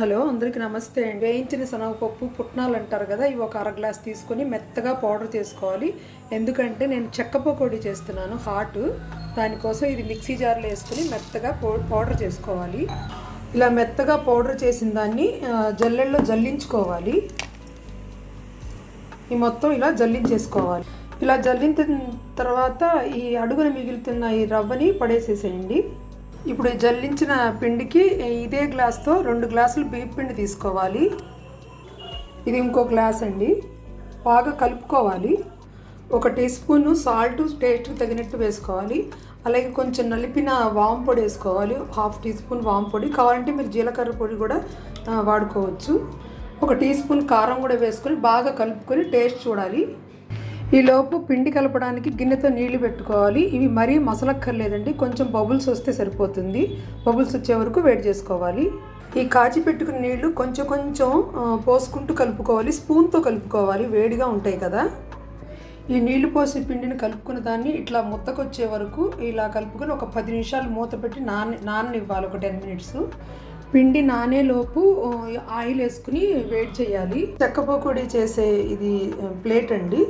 Hello అందరికీ నమస్తే అండి. వేయించిన శనగపప్పు? పుట్నాలు అంటారు కదా ఇవి ఒక అర గ్లాస్ తీసుకొని మెత్తగా పౌడర్ చేసుకోవాలి. ఎందుకంటే నేను చెక్క పకోడీ చేస్తున్నాను హాట్. దానికోసం ఇది మిక్సీ జార్లో వేసుకొని మెత్తగా పౌ- పౌడర్ చేసుకోవాలి. ఇలా మెత్తగా పౌడర్ చేసిన దాన్ని జల్లెల్లో జల్లించుకోవాలి. ఈ మొత్తం ఇలా జల్లించేసుకోవాలి. ఇలా జల్లించిన తర్వాత ఈ అడుగున మిగులుతున్న ఈ రవ్వని పడేసేసేయండి. ఇప్పుడు జల్లించిన పిండికి ఇదే గ్లాస్తో రెండు గ్లాసులు బియ్యం పిండి తీసుకోవాలి. ఇది ఇంకో గ్లాస్ అండి. బాగా కలుపుకోవాలి. ఒక టీ స్పూన్ సాల్ట్ టేస్ట్ తగినట్టు వేసుకోవాలి. అలాగే కొంచెం నలిపిన వామ్ పొడి వేసుకోవాలి. హాఫ్ టీ స్పూన్ వామ్ పొడి. కావాలంటే మీరు జీలకర్ర పొడి కూడా వాడుకోవచ్చు. ఒక టీ స్పూన్ కారం కూడా వేసుకొని బాగా కలుపుకొని టేస్ట్ చూడాలి. ఈ లోపు పిండి కలపడానికి గిన్నెతో నీళ్ళు పెట్టుకోవాలి. ఇవి మరీ మసలక్కర్లేదండి. కొంచెం బబుల్స్ వస్తే సరిపోతుంది. బబుల్స్ వచ్చే వరకు వేడి చేసుకోవాలి. ఈ కాచి పెట్టుకున్న నీళ్ళు కొంచెం కొంచెం పోసుకుంటూ కలుపుకోవాలి. స్పూన్తో కలుపుకోవాలి. వేడిగా ఉంటాయి కదా. ఈ నీళ్ళు పోసి పిండిని కలుపుకున్న దాన్ని ఇట్లా ముత్తకొచ్చే వరకు ఇలా కలుపుకొని ఒక పది నిమిషాలు మూత పెట్టి నాన నాననివ్వాలి. ఒక టెన్ మినిట్స్. పిండి నానేలోపు ఆయిల్ వేసుకుని వేడి చేయాలి. చెక్క పకోడీ చేసే ఇది ప్లేట్ అండి.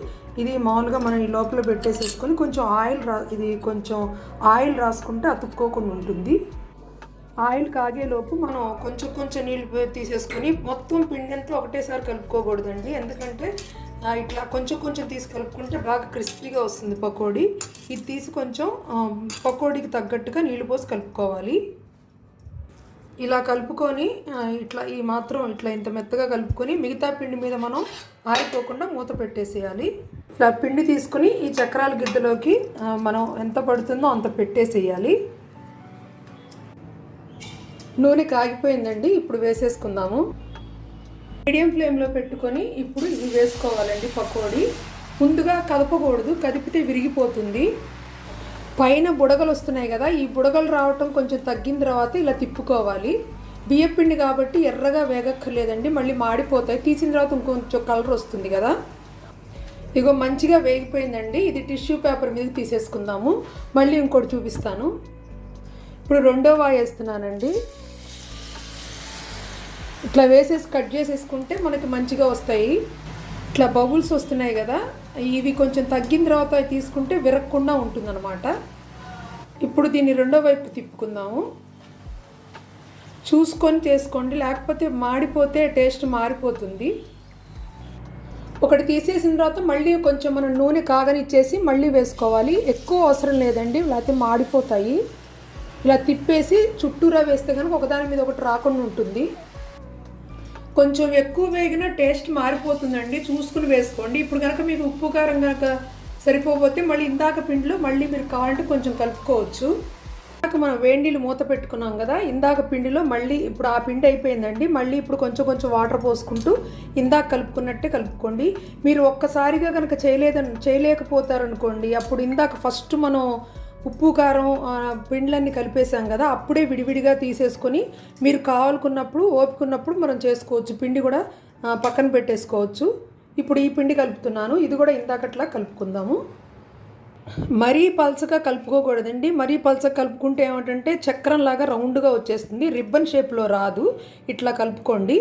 ఇది మామూలుగా మనం ఈ లోపల పెట్టేసేసుకొని కొంచెం ఆయిల్ రా ఇది కొంచెం ఆయిల్ రాసుకుంటే అతుక్కోకుండా ఉంటుంది. ఆయిల్ కాగేలోపు మనం కొంచెం కొంచెం నీళ్ళు తీసేసుకొని మొత్తం పిండి అంతా ఒకటేసారి కలుపుకోకూడదండి. ఎందుకంటే ఇట్లా కొంచెం కొంచెం తీసి కలుపుకుంటే బాగా క్రిస్పీగా వస్తుంది పకోడీ. ఇది తీసి కొంచెం పకోడీకి తగ్గట్టుగా నీళ్ళు పోసి కలుపుకోవాలి. ఇలా కలుపుకొని ఇట్లా ఈ మాత్రం ఇట్లా ఇంత మెత్తగా కలుపుకొని మిగతా పిండి మీద మనం ఆరిపోకుండా మూత పెట్టేసేయాలి. ఇట్లా పిండి తీసుకొని ఈ చక్రాల గిద్దలోకి మనం ఎంత పడుతుందో అంత పెట్టేసేయాలి. నూనె కాగిపోయిందండి ఇప్పుడు వేసేసుకుందాము. మీడియం ఫ్లేమ్లో పెట్టుకొని ఇప్పుడు ఇవి వేసుకోవాలండి పకోడీ. ముందుగా కదపకూడదు కదిపితే విరిగిపోతుంది. పైన బుడగలు వస్తున్నాయి కదా ఈ బుడగలు రావటం కొంచెం తగ్గిన తర్వాత ఇలా తిప్పుకోవాలి. బియ్యం పిండి కాబట్టి ఎర్రగా వేగక్కర్లేదండి మళ్ళీ మాడిపోతాయి. తీసిన తర్వాత ఇంకొంచెం కలర్ వస్తుంది కదా. ఇగో మంచిగా వేగిపోయిందండి. ఇది టిష్యూ పేపర్ మీద తీసేసుకుందాము. మళ్ళీ ఇంకోటి చూపిస్తాను. ఇప్పుడు రెండో వాయి వేస్తున్నానండి. ఇట్లా వేసేసి కట్ చేసేసుకుంటే మనకి మంచిగా వస్తాయి. ఇట్లా బబుల్స్ వస్తున్నాయి కదా ఇవి కొంచెం తగ్గిన తర్వాత తీసుకుంటే విరగకుండా ఉంటుందన్నమాట. ఇప్పుడు దీన్ని రెండో వైపు తిప్పుకుందాము. చూసుకొని చేసుకోండి లేకపోతే మాడిపోతే టేస్ట్ మారిపోతుంది. ఒకటి తీసేసిన తర్వాత మళ్ళీ కొంచెం మనం నూనె కాగనిచ్చేసి మళ్ళీ వేసుకోవాలి. ఎక్కువ అవసరం లేదండి లేకపోతే మాడిపోతాయి. ఇలా తిప్పేసి చుట్టూరా వేస్తే కనుక ఒకదాని మీద ఒకటి రాకుండా ఉంటుంది. కొంచెం ఎక్కువ వేగిన టేస్ట్ మారిపోతుందండి. చూసుకుని వేసుకోండి. ఇప్పుడు కనుక మీకు ఉప్పు కారం కనుక సరిపోతే మళ్ళీ ఇందాక పిండిలో మళ్ళీ మీరు కావాలంటే కొంచెం కలుపుకోవచ్చు. ఇందాక మనం వేడి మూత పెట్టుకున్నాం కదా ఇందాక పిండిలో మళ్ళీ ఇప్పుడు ఆ పిండి అయిపోయిందండి. మళ్ళీ ఇప్పుడు కొంచెం కొంచెం వాటర్ పోసుకుంటూ ఇందాక కలుపుకున్నట్టే కలుపుకోండి. మీరు ఒక్కసారిగా కనుక చేయలేదని చేయలేకపోతారనుకోండి అప్పుడు ఇందాక ఫస్ట్ మనం ఉప్పు కారం పిండ్లన్నీ కలిపేసాం కదా అప్పుడే విడివిడిగా తీసేసుకొని మీరు కావాలనుకున్నప్పుడు ఓపుకున్నప్పుడు మనం చేసుకోవచ్చు. పిండి కూడా పక్కన పెట్టేసుకోవచ్చు. ఇప్పుడు ఈ పిండి కలుపుతున్నాను. ఇది కూడా ఇందాకట్లా కలుపుకుందాము. మరీ పల్చగా కలుపుకోకూడదండి. మరీ పల్చగా కలుపుకుంటే ఏమిటంటే చక్రంలాగా రౌండ్గా వచ్చేస్తుంది. రిబ్బన్ షేప్లో రాదు. ఇట్లా కలుపుకోండి.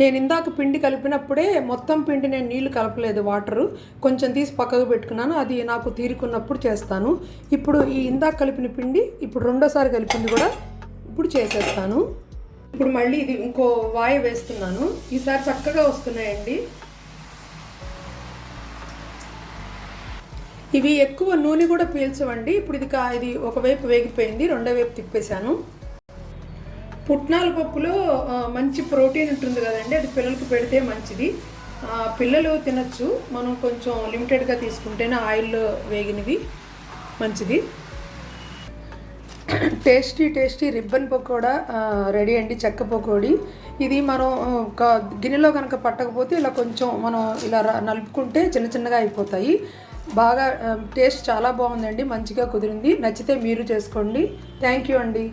నేను ఇందాక పిండి కలిపినప్పుడే మొత్తం పిండి నేను నీళ్ళు కలపలేదు వాటరు. కొంచెం తీసి పక్కకు పెట్టుకున్నాను. అది నాకు తీరుకున్నప్పుడు చేస్తాను. ఇప్పుడు ఈ ఇందాక కలిపిన పిండి ఇప్పుడు రెండోసారి కలిపింది కూడా ఇప్పుడు చేసేస్తాను. ఇప్పుడు మళ్ళీ ఇది ఇంకో వాయి వేస్తున్నాను. ఈసారి చక్కగా వస్తున్నాయండి. ఇవి ఎక్కువ నూనె కూడా పీల్చవండి. ఇప్పుడు ఇది కా ఇది ఒకవైపు వేగిపోయింది రెండో వైపు తిప్పేశాను. పుట్నాల పప్పులో మంచి ప్రోటీన్ ఉంటుంది కదండి అది పిల్లలకు పెడితే మంచిది. పిల్లలు తినచ్చు మనం కొంచెం లిమిటెడ్గా తీసుకుంటేనే ఆయిల్లో వేగినవి మంచిది. Tasty tasty ribbon pakoda ready అండి చెక్క పకోడీ. ఇది మనం ఒక గిన్నెలో కనుక పట్టకపోతే ఇలా కొంచెం మనం ఇలా నలుపుకుంటే చిన్న చిన్నగా అయిపోతాయి. బాగా టేస్ట్ చాలా బాగుందండి మంచిగా కుదిరింది. నచ్చితే మీరు చేసుకోండి. థ్యాంక్ యూ అండి.